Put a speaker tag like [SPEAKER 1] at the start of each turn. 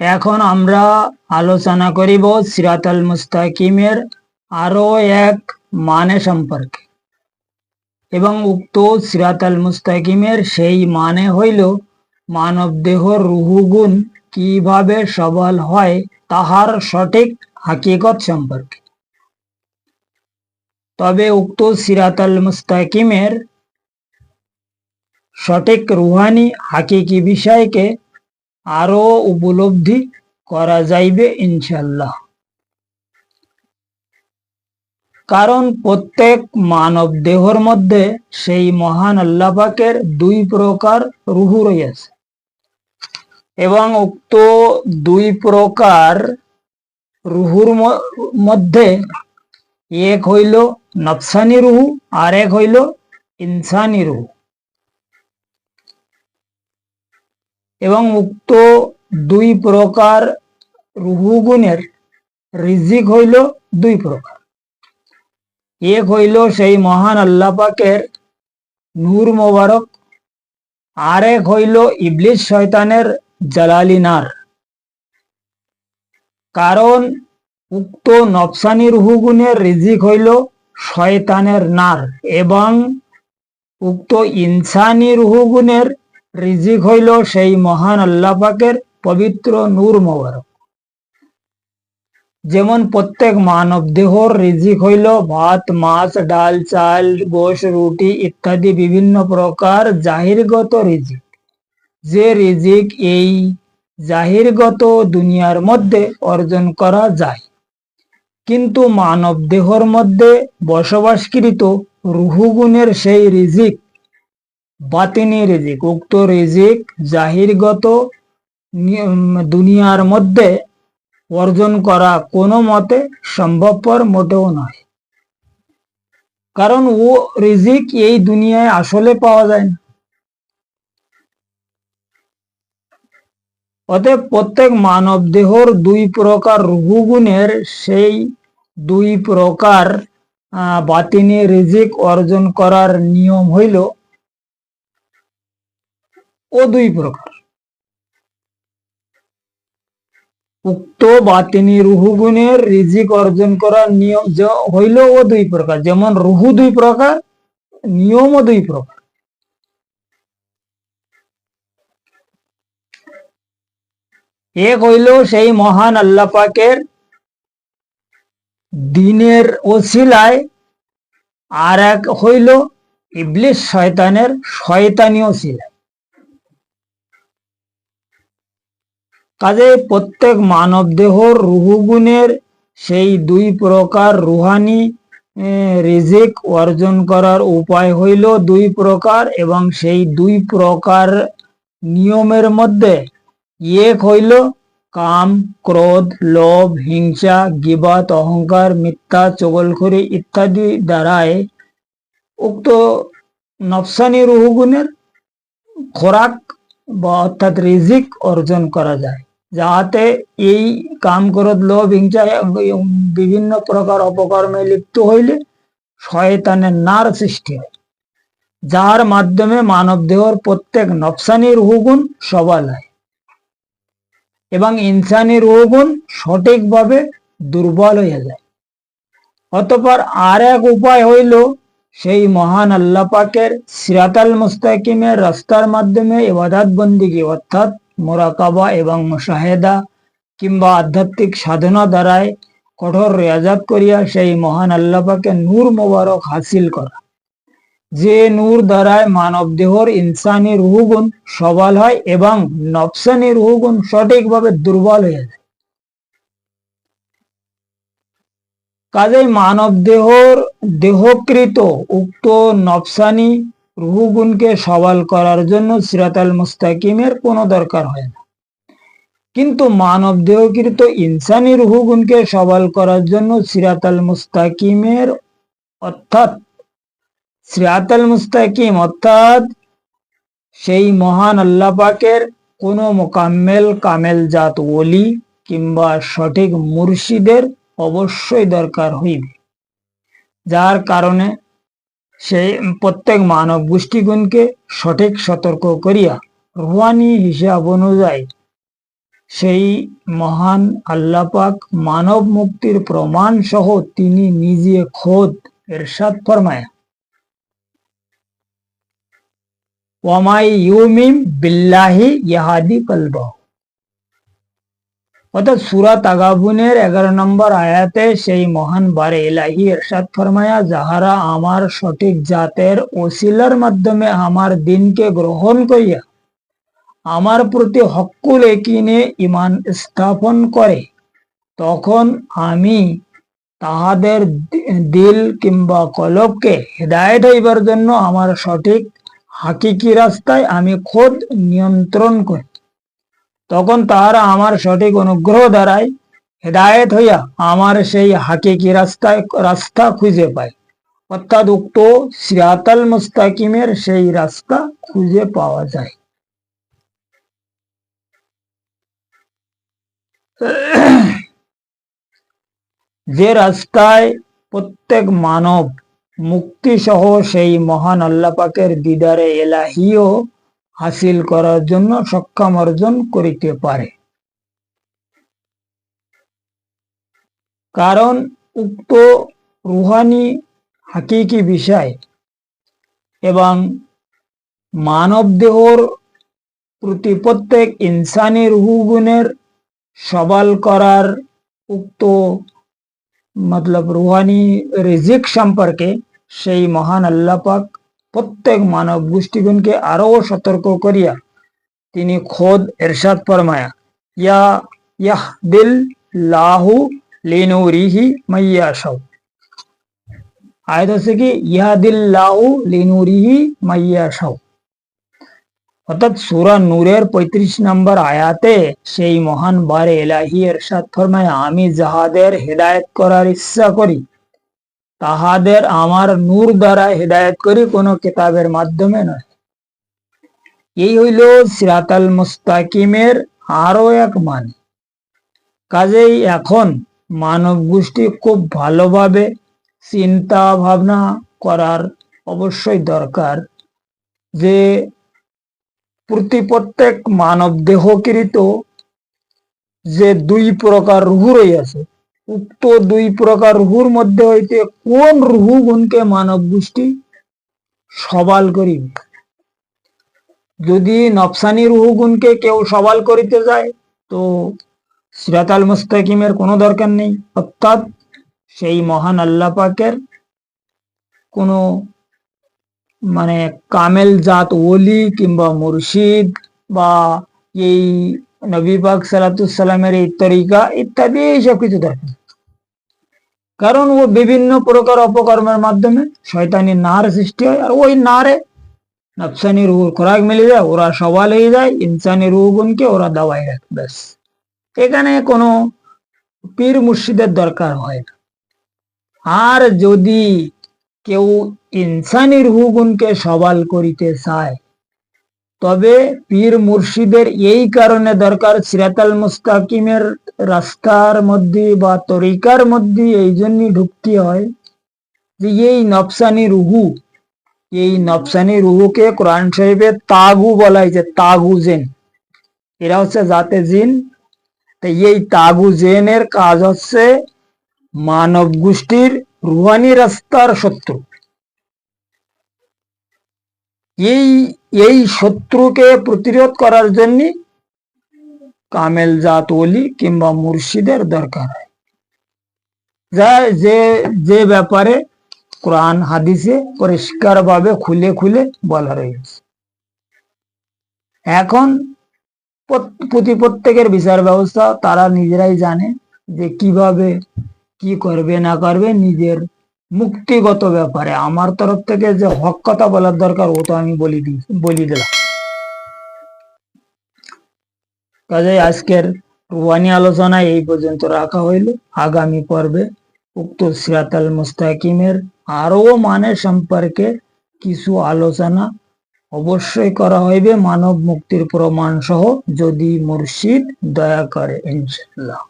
[SPEAKER 1] এখন আমরা আলোচনা করিব সিরাতাল মুস্তাকিমের আরও এক মানে সম্পর্কে। এবং উক্ত সিরাতাল মুস্তাকিমের সেই মানে হইল মানব দেহর রুহুগুণ কীভাবে সবল হয় তাহার সঠিক হাকিকত সম্পর্কে। তবে উক্ত সিরাতাল মুস্তাকিমের সঠিক রুহানি হাকিকি বিষয়কে আরও উপলব্ধি করা যাইবে ইনশাল্লাহ কারণ প্রত্যেক মানব দেহর মধ্যে সেই মহান আল্লাহ পাকের দুই প্রকার রুহু রয়েছে। এবং উক্ত দুই প্রকার রুহুর মধ্যে এক হইল নফসানি রুহু আর এক হইল ইনসানি রুহু। এবং উক্ত দুই প্রকার রুহুগুণের রিজিক হইল দুই প্রকার। এক হইল সেই মহান আল্লাহ পাকের নূর মোবারক আর এক হইল ইবলিস শয়তানের জালালি নার। কারণ উক্ত নফসানি রুহুগুণের রিজিক হইল শয়তানের নার এবং উক্ত ইনসানি রুহুগুণের রিজিক হইল সেই মহান আল্লাহ পাকের পবিত্র নূর মোবারক। যেমন প্রত্যেক মানব দেহর রিজিক হইল ভাত, মাছ, ডাল, চাল, গোশ, রুটি ইত্যাদি বিভিন্ন প্রকার জাহিরগত রিজিক। যে রিজিক এই জাহিরগত দুনিয়ার মধ্যে অর্জন করা যায়। কিন্তু মানব দেহর মধ্যে বসবাসকৃত রুহুগুণের সেই রিজিক বাতিনি রিজিক, উক্ত রিজিক জাহিরগত দুনিয়ার মধ্যে অর্জন করা কোনো মতে সম্ভবপর মোটেও নয়। কারণ ও রিজিক এই দুনিয়ায় আসলে পাওয়া যায় না। অতএব প্রত্যেক মানব দেহর দুই প্রকার রুহুগুণের সেই দুই প্রকার বাতিনি রিজিক অর্জন করার নিয়ম হইল ও দুই প্রকার। উক্ত বাতিনি রুহুগুণের রিজিক অর্জন করার নিয়ম হইল ও দুই প্রকার, যেমন রুহু দুই প্রকার, নিয়মও দুই প্রকার। এক হইল সেই মহান আল্লাহ পাকের দিনের ওসিলায় আর এক হইল ইবলিস শয়তানের শয়তানি ওসিলায়। কাজে প্রত্যেক মানব দেহর রুহুগুণের সেই দুই প্রকার রুহানি রিজিক অর্জন করার উপায় হইল দুই প্রকার এবং সেই দুই প্রকার নিয়মের মধ্যে এক হইল কাম, ক্রোধ, লোভ, হিংসা, গিবাত, অহংকার, মিথ্যা, চগলখড়ি ইত্যাদি দ্বারায় উক্ত নফসানি রুহুগুণের খোরাক বা অর্থাৎ রিজিক অর্জন করা যায়। যাহাতে এই কাম ক্রোধ লোভ, হিংসা বিভিন্ন প্রকার অপকর্মে লিপ্ত হইলে শয়তানের নার সৃষ্টি হয়, যার মাধ্যমে মানব দেহর প্রত্যেক নফসানি রুহুগুণ সবল হয় এবং ইনসানি রুহুগুণ সঠিকভাবে দুর্বল হয়ে যায়। অতপর আর এক উপায় হইল সেই মহান আল্লাহ পাকের সিরাতাল মুস্তাকিমের রাস্তার মাধ্যমে ইবাদত বন্দিগি অর্থাৎ মোরাকাবা এবং মুশাহেদা কিংবা আধ্যাত্মিক সাধনা দ্বারায় কঠোর রেয়াজাত করিয়া সেই মহান আল্লাহ পাকের নূর মোবারক হাসিল করা। যে নূর দ্বারায় মানব দেহর ইনসানি রুহুগুণ সবল হয় এবং নফসানি রুহুগুণ সঠিকভাবে দুর্বল হয়ে যায়। কাজেই মানব দেহর দেহকৃত উক্ত নফসানি রুহুগুণকে সবল করার জন্য সিরাতাল মুস্তাকিমের কোনো দরকার হয় না। কিন্তু মানব দেহকৃত ইনসানি রুহুগুণকে সবল করার জন্য সিরাতাল মুস্তাকিমের অর্থাৎ সিরাতাল মুস্তাকিম অর্থাৎ সেই মহান আল্লাহ পাকের কোনো মোকাম্মেল, কামেল জাত ওলি কিংবা সঠিক মুর্শিদের অবশ্যই দরকার হইবে। যার কারণে সেই প্রত্যেক মানব গোষ্ঠীগুণকে সঠিক সতর্ক করিয়া রুহানি হিসাব অনুযায়ী সেই মহান আল্লাপাক মানব মুক্তির প্রমাণ সহ তিনি নিজে খোদ এরশাদ ফরমায়। ওয়ামাই ইউমিম বিল্লাহি ইহাদি কলবাহ। অর্থাৎ সুরাত আগাবুনের এগারো নম্বর আয়াতে সেই মহান বারে এলাহি এরশাদ ফরমায়া, যাহারা আমার সঠিক জাতের ওসিলার মাধ্যমে আমার দিনকে গ্রহণ করিয়া আমার প্রতি হকুল একিনে ইমান স্থাপন করে, তখন আমি তাহাদের দিল কিংবা কলবকে হেদায়ত হইবার জন্য আমার সঠিক হাকিকি রাস্তায় আমি খোদ নিয়ন্ত্রণ করি। তখন তাহারা আমার সঠিক অনুগ্রহ দ্বারাই হেদায়েত হইয়া আমার সেই হাকিকি রাস্তায় রাস্তা খুঁজে পায়। অর্থাৎ উক্ত সিরাতাল মুস্তাকিমের সেই রাস্তা খুঁজে পাওয়া যায়। যে রাস্তায় প্রত্যেক মানব মুক্তি সহ সেই মহান আল্লাপাকের দিদারে এলাহিও হাসিল করার জন্য সক্ষম অর্জন করিতে পারে। কারণ উক্ত রুহানি হাকিকি বিষয় এবং মানব দেহর প্রতি প্রত্যেক ইনসানি রুহুগুণের সবাল করার উক্ত মতলব রুহানি রিজিক সম্পর্কে সেই মহান আল্লাপাক প্রত্যেক মানব গোষ্ঠীগণকে আরও সতর্ক করিয়া তিনি খোদ এরশাদ ফরমায়া, ইয়া ইয়াহ দিল লাহু লিনুরিহি মাইয়াশাউ। আয়াত হচ্ছে কি? ইহাদিল লাহু লিনুরিহি মাইয়াশাউ। অর্থাৎ সুরা নূরের পঁয়ত্রিশ নম্বর আয়াতে সেই মহান বারে এলাহি এরশাদ ফরমায়, আমি যাহাদের হেদায়ত করার ইচ্ছা করি তাহাদের আমার নূর দ্বারা হেদায়ত করি কোনো কিতাবের মাধ্যমে নয়। এই হইল সিরাতাল মুস্তাকিমের আরও এক মান। কাজেই এখন মানব গোষ্ঠী খুব ভালোভাবে চিন্তা ভাবনা করার অবশ্যই দরকার যে প্রতি প্রত্যেক মানব দেহকৃত যে দুই প্রকার রুহু রইয়াছে উক্ত দুই প্রকার রুহুর মধ্যে হইতে কোন রুহু গুণকে মানব গোষ্ঠী সবাল করিবে? যদি নফসানি রুহু গুণকে কেউ সবাল করিতে যায়, তো সিরাতাল মুস্তাকিমের কোনো দরকার নেই। অর্থাৎ সেই মহান আল্লাহ পাকের কোনো মানে কামেল জাত ওলি কিংবা মুর্শিদ বা এই নবী পাক সালাতুসাল্লামের এই তরিকা ইত্যাদি এইসব কিছু দরকার। কারণ ও বিভিন্ন প্রকার অপকর্মের মাধ্যমে শয়তানি নার সৃষ্টি হয়, আর ওই নারে নফসানি রুহুর খোরাক মিলে যায়, ওরা সবাল হয়ে যায়, ইনসানি রুহগুনকে ওরা দাওয়াই রাখে, ব্যাস। এখানে কোনো পীর মুর্শিদের দরকার হয় না। আর যদি কেউ ইনসানি রুহুগুনকে সবাল করিতে চায় তবে পীর মুর্শিদের এই কারণে দরকার সিরাতাল মুস্তাকিমের রাস্তার মধ্যে বা তরিকার মধ্যে এই জন্যই ঢুকতে হয় যে এই নফসানি রুহু, এই নফসানি রুহুকে কোরআন শরীফে তাগু বলা হয়েছে তাগু জেন। এরা হচ্ছে জাতে জিন। তো এই তাগু জেনের কাজ হচ্ছে মানব গোষ্ঠীর রুহানি রাস্তার শত্রু। এই এই শত্রুকে প্রতিরোধ করার জন্য কামেল জাত ওলি কিংবা মুর্শিদের দরকার যা, যে ব্যাপারে কোরআন, হাদিসে পরিষ্কার ভাবে খুলে খুলে বলা রয়েছে। এখন প্রতি প্রত্যেকের বিচার ব্যবস্থা তারা নিজেরাই জানে যে কীভাবে কি করবে না করবে, নিজের মুক্তিগত ব্যাপারে। আমার তরফ থেকে যে হক কথা বলার দরকার, ও তো আমি বলি দিই বলি দিলাম। কাজে আজকের ওয়ানি আলোচনা এই পর্যন্ত রাখা হইল। আগামী পর্বে উক্ত সিরাতাল মুস্তাকিমের আরও মানে সম্পর্কে কিছু আলোচনা অবশ্যই করা হইবে। মানব মুক্তির প্রমাণ সহ যদি মুর্শিদ দয়া করে ইনশাল্লাহ